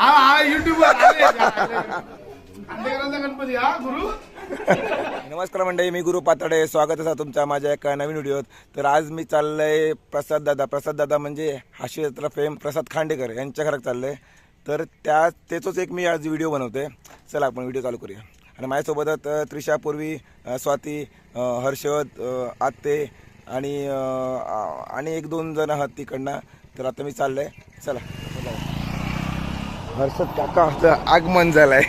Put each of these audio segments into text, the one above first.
हा हा गणपती हा गुरु? नमस्कार मंडळी मी गुरु पाताडे स्वागत आहे तुमच्या माझ्या एका नवीन व्हिडिओत. तर आज मी चाललंय प्रसाद दादा. प्रसाद दादा म्हणजे हास्य जत्रा फेम प्रसाद खांडेकर यांच्या घरात चाललंय. तर त्या त्याचंच एक मी आज व्हिडिओ बनवतोय. चला आपण व्हिडिओ चालू करूया. आणि माझ्यासोबत अ, त्रिशा पूर्वी अ, स्वाती हर्षद आत्ते आणि आणि एक दोन जण आहात तिकडनं. तर आता मी चाललंय. चला चला. हर्षद काका आगमन झालंय.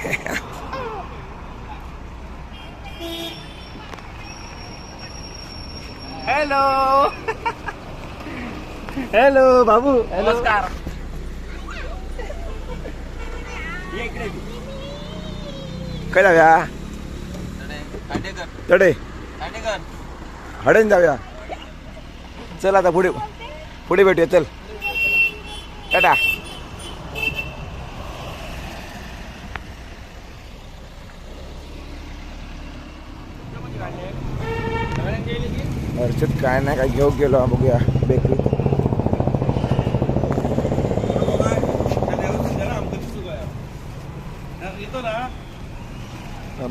हॅलो हॅलो बाबू. नमस्कार. काय जाऊया तडे हडेन जाऊया. चल आता पुढे पुढे भेटूया चल. टाटा. हर्षद काय नाही काय घेऊ गेलो बघूया बेकरी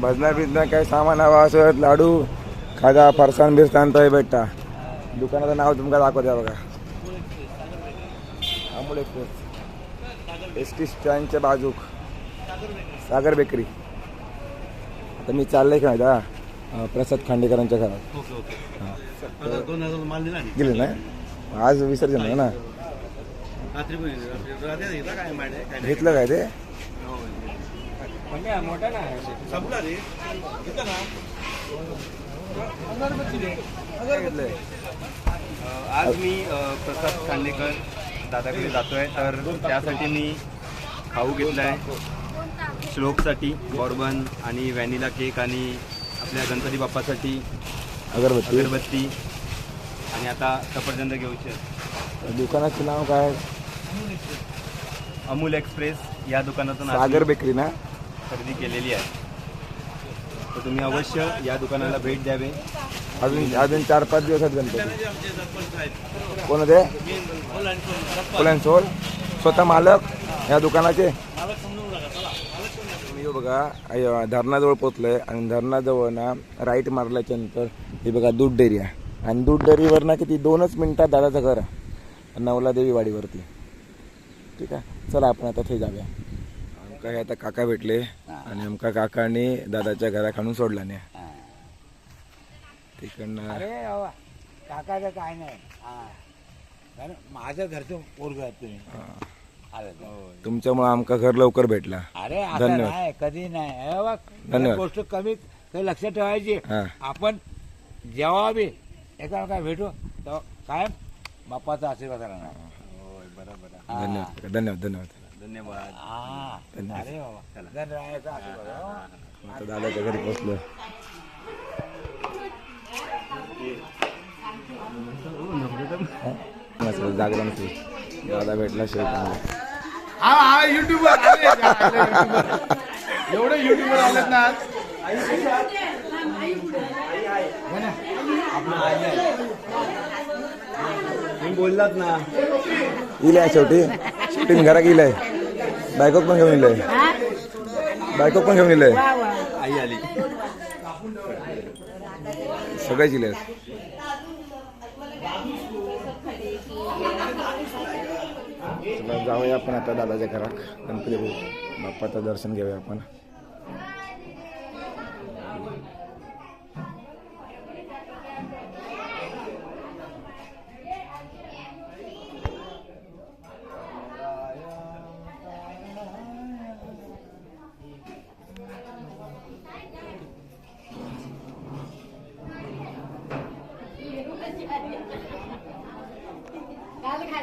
भजना बिजना काय सामान हवा असत लाडू खाजा फरसान बिरसान तर भेटता दुकानाचं नाव तुमका दाखवत्या बघा. अमूल एक्सप्रेस. एस टी स्टँडच्या बाजूक. सागर बेकरी आता मी चाललंय का आता प्रसाद खांडेकरांच्या घरात. दोन हजार माल दिला गेले नाही? आज विसर्जन आहे ना? रात्री काय माहिती घेतलं काय ते? संपला रे. ना. काय घेतलंय आज मी अ, प्रसाद खांडेकर दादाकडे जातोय. तर त्यासाठी मी खाऊ घेतलाय. श्लोकसाठी बॉर्बन आणि व्हॅनिला केक आणि आपल्या गणपती बाप्पासाठी अगरबत्ती. अगरबत्ती. आणि आता सफरचंद घेऊचे दुकानाचं नाव काय? अमूल एक्सप्रेस या दुकानातून आज सागर बेकरी ना? खरेदी केलेली आहे. तर तुम्ही अवश्य या दुकानाला भेट द्यावे. अजून अजून चार पाच दिवसात गणपती. कोण होते फुलन सोल स्वतः मालक या दुकानाचे. मी बघा धरणाजवळ पोचलोय आणि धरणाजवळ ना राईट मारल्याच्या नंतर हे बघा दूध डेअरी आहे. आणि दूध डेअरीवर ना किती दोनच मिनिटात दादाचं घर आहे नवला देवी वाडीवरती. ठीक आहे? चला आपण आता ते जाऊया. आमका हे आता काका भेटले आणि आमका काकाने दादाच्या घरा खाणून सोडला नाही. तिकडनं काकाचं काय नाही. हा. माझं घरचं पोरग आहे तुम्ही. अरे तुमच्यामुळे आमका घर लवकर भेटला. अरे असं धन्यवाद. नाही कधी नाही. हे धन्यवाद. गोष्ट कमी काही लक्षात ठेवायची. हा. आपण जेव्हा बी एकामेका भेटू तेव्हा कायम बाप्पाचा आशीर्वाद राहणार. हा. धन्यवाद धन्यवाद धन्यवाद. धन्यवाद. हा. अरे बाबा धन्यवाद आशीर्वाद. हो. आता दादाच्या घरी पोचलो जागरण दादा भेटला शेवटी. हा हा युट्यूबवर. एवढे युट्यूबवर आलेत ना आज. तुम्ही बोललात ना. इलाय शेवटी. शेवटी घरा गेलाय बायकोक पण घेऊन इलंय. बायकोक पण घेऊन इलंय. आई आली. सगळ्याच इलंय. चला जाऊया आपण आता दादाच्या घरात. गणपती बाप्पाचं दर्शन घेऊया आपण.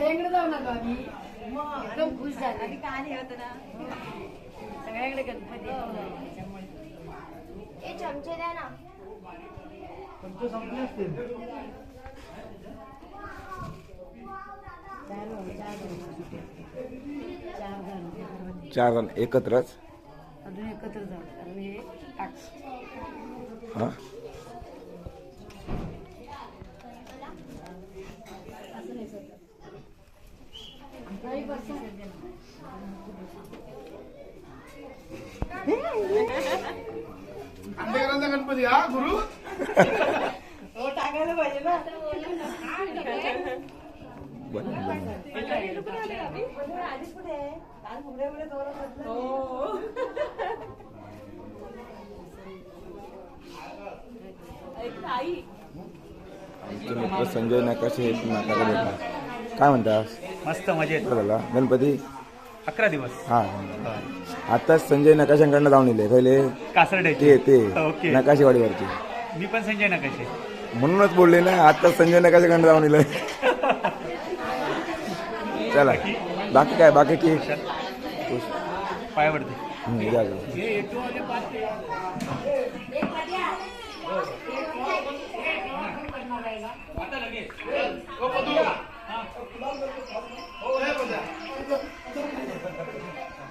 खाड्याकडे जाऊ नका आम्ही. एकदम खुश झाला. आधी का नाही होत ना? सगळ्याकडे गणपती आहे. त्याच्यामुळे हे चमचे द्या ना. चार भाऊ, चार भाऊ सुटे. चार जण चार जण एकत्रच? अजून एकत्र जाऊ कारण हे आठ. हा खांडेकरांचा गणपती हा गुरु हो टाकायला पाहिजे ना. आमचे मित्र संजय नकाशे हे नाकाला भेटला काय म्हणतास मस्त मजेत. झाला. गणपती? अकरा दिवस. हा. आताच संजय नकाशांकडनं जाऊन येले. पहिले कासर्ड्याचे ते ते. ओके. नकाशेवाडीवरची. मी पण संजय नकाशे. म्हणूनच बोलले ना आता संजय नकाशाकडनं जाऊन येलं चला बाकी काय बाकी पायावरती या.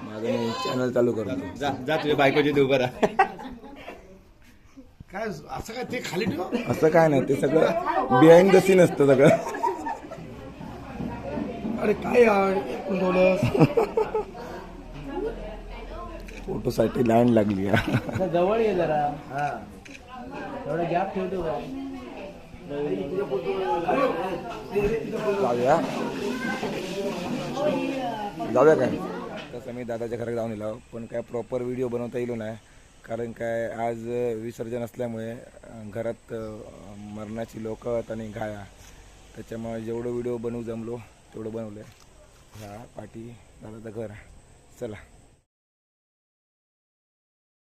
माझं मी चॅनल चालू करतो. जा जा तुझ्या बायकोची उभं राहा. काय असं काय ते खाली ठेव. असं काय नाही ते सगळं बिहाइंड द सीन असतं सगळं. अरे काय यार बोलस. फोटोसाठी लाईन लागली आहे. जवळ ये जरा. हा. गॅप ठेवतो का? जाऊया. जाऊया काय? तसं मी दादाच्या घरात जाऊन येलो पण काय प्रॉपर व्हिडिओ बनवता येलो नाही कारण काय आज विसर्जन असल्यामुळे घरात मरणाची लोक आणि गाया त्याच्यामुळे जेवढं व्हिडिओ बनवू जमलो तेवढं बनवलं ह्या पाठी दादाचं घर. चला.